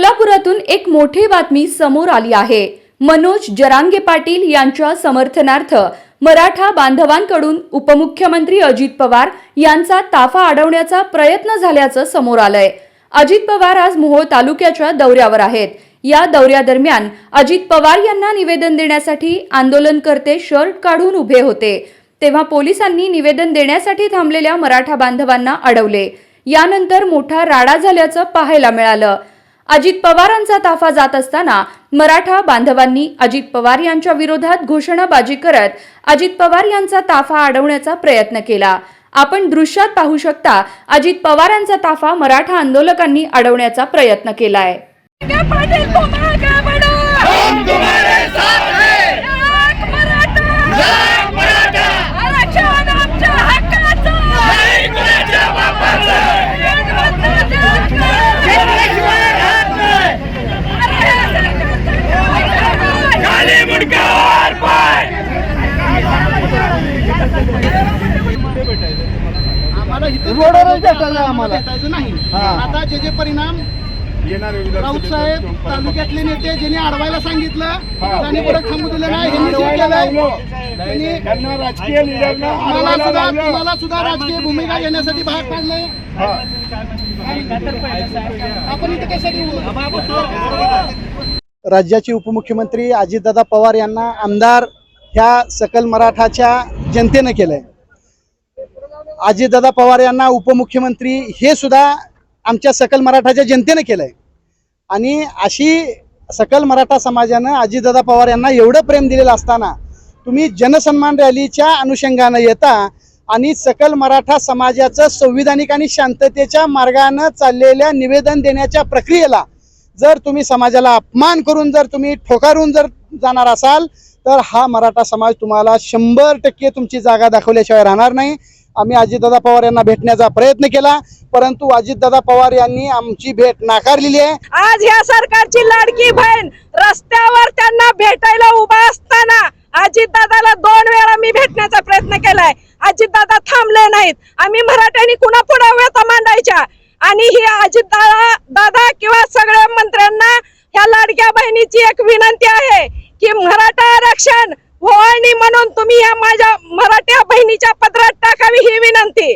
सोलापुरातून एक मोठी बातमी समोर आली आहे. मनोज जरांगे पाटील यांच्या समर्थनार्थ मराठा बांधवांकडून उपमुख्यमंत्री अजित पवार यांचा ताफा अडवण्याचा प्रयत्न झाल्याचं समोर आलंय. अजित पवार आज मोहोळ तालुक्याच्या दौऱ्यावर आहेत. या दौऱ्यादरम्यान अजित पवार यांना निवेदन देण्यासाठी आंदोलनकर्ते शर्ट काढून उभे होते. तेव्हा पोलिसांनी निवेदन देण्यासाठी थांबलेल्या मराठा बांधवांना अडवले. यानंतर मोठा राडा झाल्याचं पाहायला मिळालं. अजित पवारांचा ताफा जात असताना मराठा बांधवांनी अजित पवार यांच्या विरोधात घोषणाबाजी करत अजित पवार यांचा ताफा अडवण्याचा प्रयत्न केला. आपण दृश्यात पाहू शकता अजित पवारांचा ताफा मराठा आंदोलकांनी अडवण्याचा प्रयत्न केलाय क्या पाटील तुम आगे बढ़ो हम तुम्हारे साथ हैं एक मराठा एक मराठा आरक्षण आमच्या हक्काचं नाही कुणाच्या बापाचं एक मताच्या हक्काचं खाली मुडक्यावर पाय आम्हाला इथं रोडवरच भेटायचं आम्हाला. भेटायचं नाही. हा. आता जे जे परिणाम राऊत साहेब तालुक्यातले नेते ज्यांनी अडवायला सांगितलं त्यांनी पुढे थांबू दिलं नाही ह्यांनी जे केलंय त्यांनी राजकीय लिडरना मला सुद्धा मला सुद्धा राजकीय भूमिका घेण्यासाठी भाग पाडले? आपण इथे कशासाठी उभं? राज्याचे उपमुख्यमंत्री अजितदादा पवार यांना आमदार ह्या सकल मराठाच्या जनतेनं केलंय. अजितदादा पवार यांना उपमुख्यमंत्री हे सुद्धा आमच्या सकल मराठाच्या जनतेनं केलंय. आणि अशी सकल मराठा समाजानं अजितदादा पवार यांना एवढं प्रेम दिलेलं असताना तुम्ही जनसन्मान रॅलीच्या अनुषंगानं येता आणि सकल मराठा समाजाचं संविधानिक आणि शांततेच्या मार्गानं चाललेल्या निवेदन देण्याच्या प्रक्रियेला जर तुम्ही समाजाला अपमान करून जर तुम्ही ठोकारून जर जाणार असाल तर हा मराठा समाज तुम्हाला शंभर टक्के तुमची जागा दाखवल्याशिवाय राहणार नाही. आम्ही अजितदादा पवार यांना भेटण्याचा प्रयत्न केला परंतु अजितदादा पवार यांनी आमची भेट नाकारलेली आहे. आज ह्या सरकारची लाडकी बहीण रस्त्यावर त्यांना भेटायला उभा असताना अजितदादाला दोन वेळा मी भेटण्याचा प्रयत्न केलाय. अजितदादा थांबले नाहीत. आम्ही मराठ्यांनी कुणा पुढे व्यथा मांडायच्या? आणि ही अजितदादा दादा किंवा सगळ्या मंत्र्यांना ह्या लाडक्या बहिणीची एक विनंती आहे की मराठा आरक्षण म्हणून तुम्ही या माझ्या मराठ्या बहिणीच्या पदरात टाकावी ही विनंती.